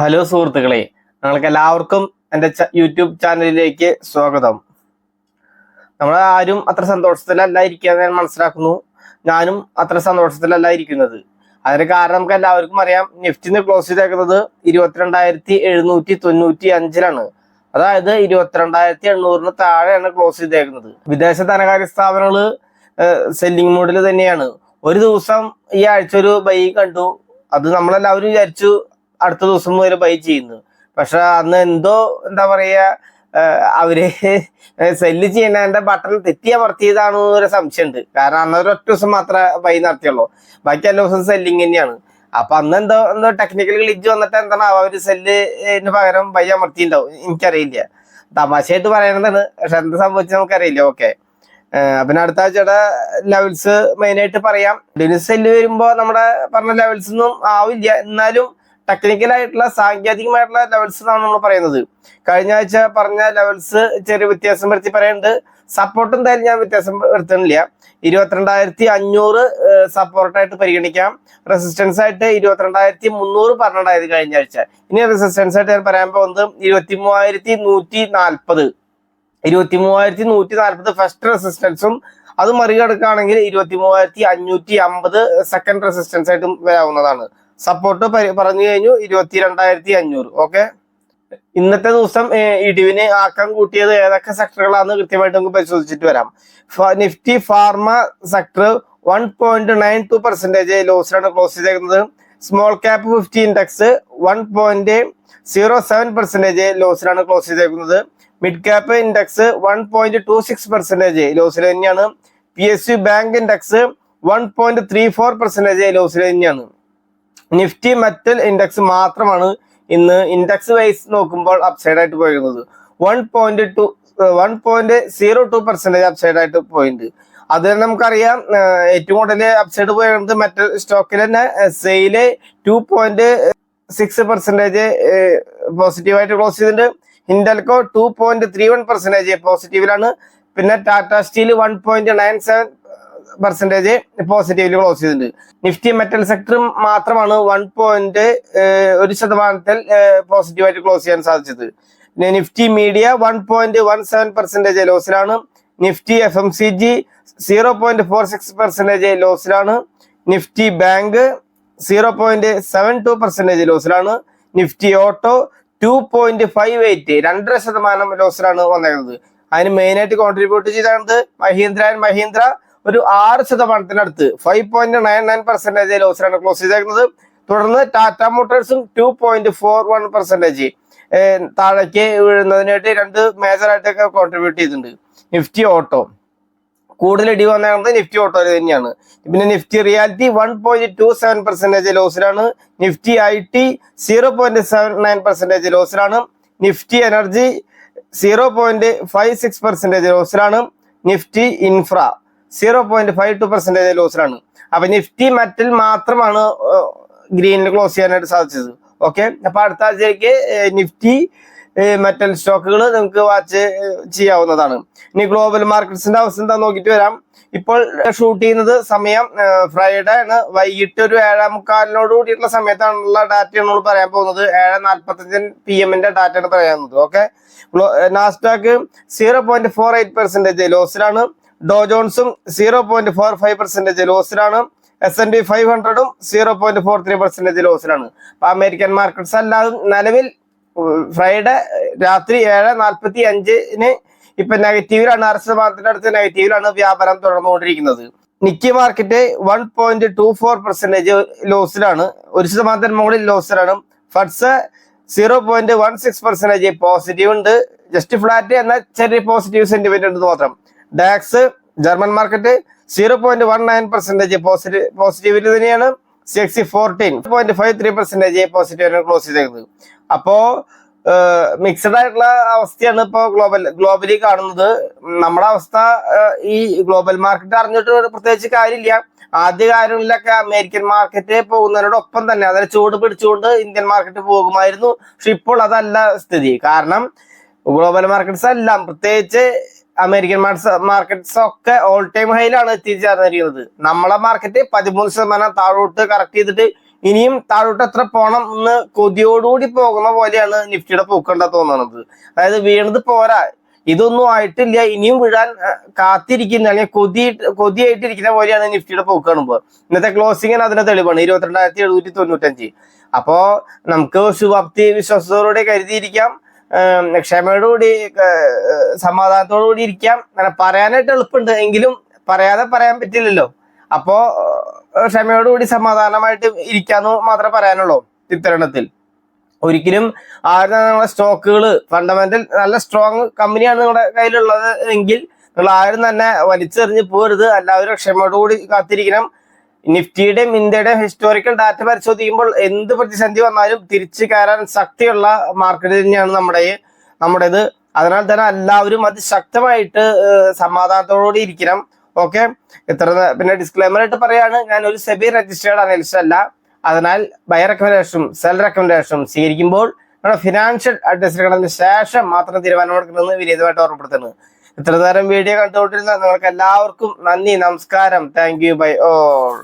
Hello സുഹൃത്തുക്കളെ നിങ്ങൾക്ക് എല്ലാവർക്കും എന്റെ യൂട്യൂബ് ചാനലിലേക്ക് സ്വാഗതം. നമ്മൾ ആരും അത്ര സന്തോഷത്തിലല്ല ഇരിക്കുക ഞാൻ മനസ്സിലാക്കുന്നു. ഞാനും അത്ര സന്തോഷത്തിലല്ല ഇരിക്കുന്നത്. അതിന് കാരണം നമുക്ക് എല്ലാവർക്കും അറിയാം നിഫ്റ്റിന്ന് ക്ലോസ് ചെയ്തേക്കുന്നത് ഇരുപത്തിരണ്ടായിരത്തി എഴുന്നൂറ്റി തൊണ്ണൂറ്റി അഞ്ചിലാണ്. അതായത് ഇരുപത്തിരണ്ടായിരത്തി എണ്ണൂറിന് താഴെയാണ് ക്ലോസ് ചെയ്തേക്കുന്നത്. വിദേശ ധനകാര്യ സ്ഥാപനങ്ങൾ സെല്ലിംഗ് മോഡിൽ തന്നെയാണ്. ഒരു ദിവസം ഈ ആഴ്ച ഒരു ബൈ കണ്ടു. അത് നമ്മളെല്ലാവരും വിചാരിച്ചു അടുത്ത ദിവസം മുതൽ ബൈ ചെയ്യുന്നു. പക്ഷെ അന്ന് എന്തോ എന്താ പറയാ ഏഹ് അവർ സെല്ല് ചെയ്യണതിന്റെ ബട്ടൺ തെറ്റി അമർത്തിയതാണ് ഒരു സംശയമുണ്ട്. കാരണം അന്ന് ഒരൊറ്റ ദിവസം മാത്രമേ ബൈ നടത്തിയുള്ളൂ. ബാക്കി എല്ലാ ദിവസം സെല്ലിങ് തന്നെയാണ്. അപ്പൊ അന്ന് എന്തോ എന്തോ ടെക്നിക്കൽ ഗ്ലിച്ച് വന്നിട്ട് എന്താണ് അവർ സെല്ലിന് പകരം ബൈ അമർത്തിണ്ടാവും എനിക്കറിയില്ല. തമാശയായിട്ട് പറയണതാണ്. പക്ഷെ എന്ത് സംഭവിച്ചു നമുക്കറിയില്ല. ഓക്കെ പിന്നെ അടുത്ത ആഴ്ചയുടെ ലെവൽസ് മെയിൻ ആയിട്ട് പറയാം. സെല്ല് വരുമ്പോ നമ്മുടെ പറഞ്ഞ ലെവൽസ് ഒന്നും ആവില്ല. എന്നാലും ടെക്നിക്കൽ ആയിട്ടുള്ള സാങ്കേതികമായിട്ടുള്ള ലെവൽസ് എന്നാണ് നമ്മൾ പറയുന്നത്. കഴിഞ്ഞ ആഴ്ച പറഞ്ഞ ലെവൽസ് ചെറിയ വ്യത്യാസം വരുത്തി പറയുന്നുണ്ട് സപ്പോർട്ട് എന്തായാലും ഞാൻ വ്യത്യാസം വരുത്തുന്നില്ല ഇരുപത്തിരണ്ടായിരത്തി അഞ്ഞൂറ് സപ്പോർട്ടായിട്ട് പരിഗണിക്കാം. റെസിസ്റ്റൻസ് ആയിട്ട് ഇരുപത്തിരണ്ടായിരത്തി മുന്നൂറ് പറഞ്ഞിട്ടുണ്ടായത് കഴിഞ്ഞ ആഴ്ച. ഇനി റെസിസ്റ്റൻസ് ആയിട്ട് ഞാൻ പറയാൻ പോകുന്നത് ഇരുപത്തി മൂവായിരത്തി നൂറ്റി നാൽപ്പത് ഇരുപത്തി മൂവായിരത്തി നൂറ്റി നാൽപ്പത് ഫസ്റ്റ് റെസിസ്റ്റൻസും അത് മറികടക്കുകയാണെങ്കിൽ ഇരുപത്തി മൂവായിരത്തി അഞ്ഞൂറ്റി അമ്പത് സെക്കൻഡ് റെസിസ്റ്റൻസ് ആയിട്ടും വരാവുന്നതാണ്. സപ്പോർട്ട് പറഞ്ഞു കഴിഞ്ഞു ഇരുപത്തി രണ്ടായിരത്തി അഞ്ഞൂറ് ഓക്കെ ഇന്നത്തെ ദിവസം ഇടിവിന് ആക്കം കൂട്ടിയത് ഏതൊക്കെ സെക്ടറുകളാണെന്ന് കൃത്യമായിട്ട് നമുക്ക് പരിശോധിച്ചിട്ട് വരാം. Nifty pharma sector one point nine two percentage ലോസിലാണ് close ചെയ്തേക്കുന്നത്. Small cap fifty index one point zero seven percentage ലോസിലാണ് close ചെയ്തേക്കുന്നത്. Mid cap index one point two six percentage ലോസിൽ തന്നെയാണ്. P S U bank index one point three four percentage ലോസിൽ തന്നെയാണ്. Nifty metal index മാത്രമാണ് ഇന്ന് index vice നോക്കുമ്പോൾ upside ആയിട്ട് പോയിരുന്നത്. One point two one point zero two percentage upside ആയിട്ട് point അത് തന്നെ നമുക്കറിയാം ഏറ്റവും കൂടുതൽ അപ്സൈഡ് പോയിരുന്നത് മെറ്റൽ സ്റ്റോക്കിൽ തന്നെ SAIL two point six percentage പോസിറ്റീവായിട്ട് ക്ലോസ് ചെയ്തിട്ടുണ്ട്. Hindalco two point three one percentage പോസിറ്റീവിലാണ് പിന്നെ Tata Steel one point nine seven percentage പോസിറ്റീവിൽ close ചെയ്തിട്ടുണ്ട്. നിഫ്റ്റി മെറ്റൽ സെക്ടർ മാത്രമാണ് വൺ പോയിന്റ് ഒരു ശതമാനത്തിൽ പോസിറ്റീവായിട്ട് ക്ലോസ് ചെയ്യാൻ സാധിച്ചത്. പിന്നെ Nifty media one point one seven percentage ലോസിലാണ് Nifty F M C G zero point four six percentage ലോസിലാണ് Nifty bank zero point seven two percentage ലോസിലാണ് Nifty auto two point five eight രണ്ടര ശതമാനം ലോസിലാണ് വന്നേക്കുന്നത് അതിന് മെയിനായിട്ട് contribute ചെയ്തത് Mahindra and Mahindra. ഒരു ആറ് ശതമാനത്തിനടുത്ത് five point nine nine percentage ലോസിലാണ് close ചെയ്തേക്കുന്നത്. തുടർന്ന് Tata മോട്ടോഴ്സും two point four one percentage താഴേക്ക് വീഴുന്നതിനായിട്ട് രണ്ട് മേജറായിട്ടൊക്കെ കോൺട്രിബ്യൂട്ട് ചെയ്തിട്ടുണ്ട്. നിഫ്റ്റി ഓട്ടോ കൂടുതൽ ഇടി വന്നത് നിഫ്റ്റി ഓട്ടോ തന്നെയാണ്. പിന്നെ Nifty realty one point two seven percentage ലോസിലാണ് Nifty I T zero point seven nine percentage ലോസിലാണ് Nifty energy zero point five six percentage ലോസിലാണ് Nifty infra zero point five two percentage ലോസിലാണ് അപ്പൊ Nifty metal മാത്രമാണ് ഗ്രീനിൽ close ചെയ്യാനായിട്ട് സാധിച്ചത്. Okay അപ്പൊ അടുത്ത ആഴ്ചയിലേക്ക് Nifty metal സ്റ്റോക്കുകൾ നിങ്ങൾക്ക് watch ചെയ്യാവുന്നതാണ്. ഇനി ഗ്ലോബൽ മാർക്കറ്റ്സിന്റെ അവസ്ഥ എന്താ നോക്കിയിട്ട് വരാം. ഇപ്പോൾ ഷൂട്ട് ചെയ്യുന്നത് സമയം ഫ്രൈഡേ ആണ്. വൈകിട്ട് ഒരു ഏഴാം മുക്കാലിനോട് കൂടിയിട്ടുള്ള സമയത്താണുള്ള ഡാറ്റയാണ് നമ്മൾ പറയാൻ പോകുന്നത്. ഏഴ് നാൽപ്പത്തഞ്ച് പി എമ്മിന്റെ ഡാറ്റയാണ് പറയാവുന്നത് okay Nasdaq zero point four eight percentage ലോസിലാണ് Dow ജോൺസും zero point four five percentage ലോസിലാണ് S N D five ഹൺഡ്രഡും zero point four three percentage ലോസിലാണ് അപ്പൊ അമേരിക്കൻ മാർക്കറ്റ്സ് അല്ലാതെ നിലവിൽ ഫ്രൈഡേ രാത്രി ഏഴ് നാൽപ്പത്തി അഞ്ചിന് ഇപ്പൊ നെഗറ്റീവിലാണ്. ആറ് ശതമാനത്തിന്റെ അടുത്ത് നെഗറ്റീവിലാണ് വ്യാപാരം തുടർന്നുകൊണ്ടിരിക്കുന്നത്. Nikkei market one point two four percentage ലോസിലാണ് ഒരു ശതമാനത്തിന് മുകളിൽ ലോസിലാണ് ഫഡ്സ് zero point one six percentage positive ഉണ്ട്. ജസ്റ്റ് ഫ്ലാറ്റ് എന്ന ചെറിയ പോസിറ്റീവ് സെന്റിമെന്റ് ഉണ്ട് മാത്രം. DAX German market zero point one nine percentage positive പോസിറ്റീവിൽ തന്നെയാണ്. Six fourteen point five three percentage positive close ചെയ്തേക്കുന്നത്. അപ്പോ മിക്സഡ് ആയിട്ടുള്ള അവസ്ഥയാണ് ഇപ്പോൾ ഗ്ലോബൽ ഗ്ലോബലി കാണുന്നത്. നമ്മുടെ അവസ്ഥ ഈ ഗ്ലോബൽ മാർക്കറ്റ് അറിഞ്ഞിട്ട് പ്രത്യേകിച്ച് കാര്യമില്ല. ആദ്യ കാര്യങ്ങളിലൊക്കെ അമേരിക്കൻ മാർക്കറ്റ് പോകുന്നതിനോടൊപ്പം തന്നെ അതിനെ ചൂട് പിടിച്ചുകൊണ്ട് ഇന്ത്യൻ മാർക്കറ്റ് പോകുമായിരുന്നു. പക്ഷെ ഇപ്പോൾ അതല്ല സ്ഥിതി. കാരണം ഗ്ലോബൽ മാർക്കറ്റ്സ് എല്ലാം പ്രത്യേകിച്ച് അമേരിക്കൻ മാർക്കറ്റ്സ് ഒക്കെ ഓൾ ടൈം ഹൈയിലാണ് എത്തിച്ചേർന്നിരിക്കുന്നത്. നമ്മളെ മാർക്കറ്റ് പതിമൂന്ന് ശതമാനം താഴോട്ട് കറക്റ്റ് ചെയ്തിട്ട് ഇനിയും താഴോട്ട് എത്ര പോണം എന്ന് കൊതിയോടുകൂടി പോകുന്ന പോലെയാണ് നിഫ്റ്റിയുടെ പൂക്കണ്ട തോന്നുന്നത്. അതായത് വീണത് പോരാ. ഇതൊന്നും ആയിട്ടില്ല. ഇനിയും വീഴാൻ കാത്തിരിക്കുന്ന അല്ലെങ്കിൽ കൊതി കൊതിയായിട്ടിരിക്കുന്ന പോലെയാണ് നിഫ്റ്റിയുടെ പോക്ക് കാണുമ്പോൾ. ഇന്നത്തെ ക്ലോസിംഗിന് അതിന്റെ തെളിവാണ്. ഇരുപത്തിരണ്ടായിരത്തി എഴുന്നൂറ്റി തൊണ്ണൂറ്റഞ്ച്. അപ്പോ നമുക്ക് ശുഭാപ്തി വിശ്വാസത്തോടെ കരുതിയിരിക്കാം. ക്ഷമയോടുകൂടി സമാധാനത്തോടു കൂടി ഇരിക്കാം. അങ്ങനെ പറയാനായിട്ട് എളുപ്പമുണ്ട്. എങ്കിലും പറയാതെ പറയാൻ പറ്റില്ലല്ലോ. അപ്പോ ക്ഷമയോടുകൂടി സമാധാനമായിട്ട് ഇരിക്കാന്ന് മാത്രമേ പറയാനുള്ളൂ ഇത്തരണത്തിൽ. ഒരിക്കലും ആരും നിങ്ങളുടെ സ്റ്റോക്കുകൾ ഫണ്ടമെന്റൽ നല്ല സ്ട്രോങ് കമ്പനിയാണ് നിങ്ങളുടെ കയ്യിലുള്ളത് എങ്കിൽ നിങ്ങൾ ആരും തന്നെ വലിച്ചെറിഞ്ഞ് പോരുത്. എല്ലാവരും ക്ഷമയോടുകൂടി കാത്തിരിക്കണം. നിഫ്റ്റിയുടെയും ഇന്ത്യയുടെയും ഹിസ്റ്റോറിക്കൽ ഡാറ്റ പരിശോധിക്കുമ്പോൾ എന്ത് പ്രതിസന്ധി വന്നാലും തിരിച്ചു കയറാൻ ശക്തിയുള്ള മാർക്കറ്റ് തന്നെയാണ് നമ്മുടെ നമ്മുടേത്. അതിനാൽ തന്നെ എല്ലാവരും അത് ശക്തമായിട്ട് സമാധാനത്തോടുകൂടി ഇരിക്കണം. ഓക്കെ ഇത്ര പിന്നെ ഡിസ്ക്ലൈമർ ആയിട്ട് പറയാണ് ഞാൻ ഒരു സെബി രജിസ്റ്റേർഡ് അനലിസ്റ്റ് അല്ല. അതിനാൽ ബൈ റെക്കമെൻഡേഷനും സെൽ റെക്കമെൻഡേഷനും സ്വീകരിക്കുമ്പോൾ നമ്മുടെ ഫിനാൻഷ്യൽ അഡ്വൈസറുകളിന് ശേഷം മാത്രം തീരുമാനമെടുക്കണമെന്ന് വിനീതമായിട്ട് ഓർമ്മപ്പെടുത്തുന്നു. ഇത്ര നേരം വീഡിയോ കണ്ടുകൊണ്ടിരുന്ന നിങ്ങൾക്ക് എല്ലാവർക്കും നന്ദി നമസ്കാരം. Thank you by all